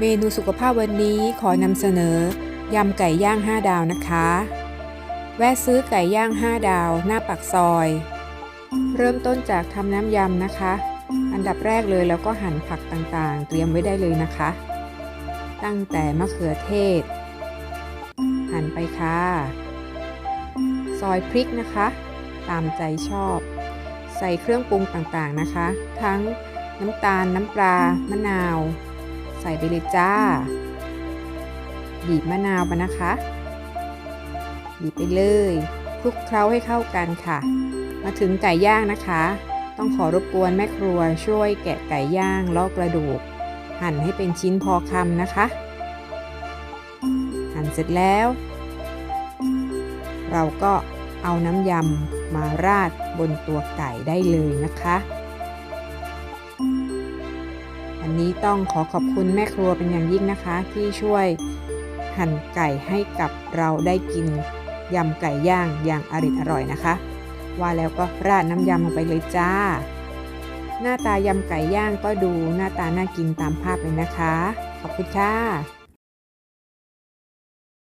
เมนูสุขภาพวันนี้ขอนำเสนอยำไก่ย่าง 5 ดาวนะคะ แวะซื้อไก่ย่าง 5 ดาว หน้าปากซอย เริ่มต้นจากทำน้ำยำนะคะ อันดับแรกเลยแล้วก็หั่นผักต่างๆ เตรียมไว้ได้เลยนะคะ ตั้งแต่มะเขือเทศ หั่นไปค่ะ ซอยพริกนะคะ ตามใจชอบ ใส่เครื่องปรุงต่างๆนะคะ ทั้งน้ำตาลน้ำปลามะนาว ส่ไปเลยจ้า บีบมะนาวมานะคะ บีบไปเลยคลุกเคล้าให้เข้ากันค่ะ มาถึงไก่ย่างนะคะ ต้องขอรบกวนแม่ครัวช่วยแกะไก่ย่างลอกกระดูก หั่นให้เป็นชิ้นพอคำนะคะ หั่นเสร็จแล้ว เราก็เอาน้ำยำมาราดบนตัวไก่ได้เลยนะคะ อันนี้ต้องขอขอบคุณแม่ครัวเป็นอย่างยิ่งนะคะ ที่ช่วยหั่นไก่ให้กับเราได้กินยำไก่ย่างอย่างอริดอร่อยนะคะ ว่าแล้วก็ราดน้ำยำลงไปเลยจ้า หน้าตายำไก่ย่างก็ดูหน้าตาน่ากินตามภาพเลยนะคะ ขอบคุณค่ะ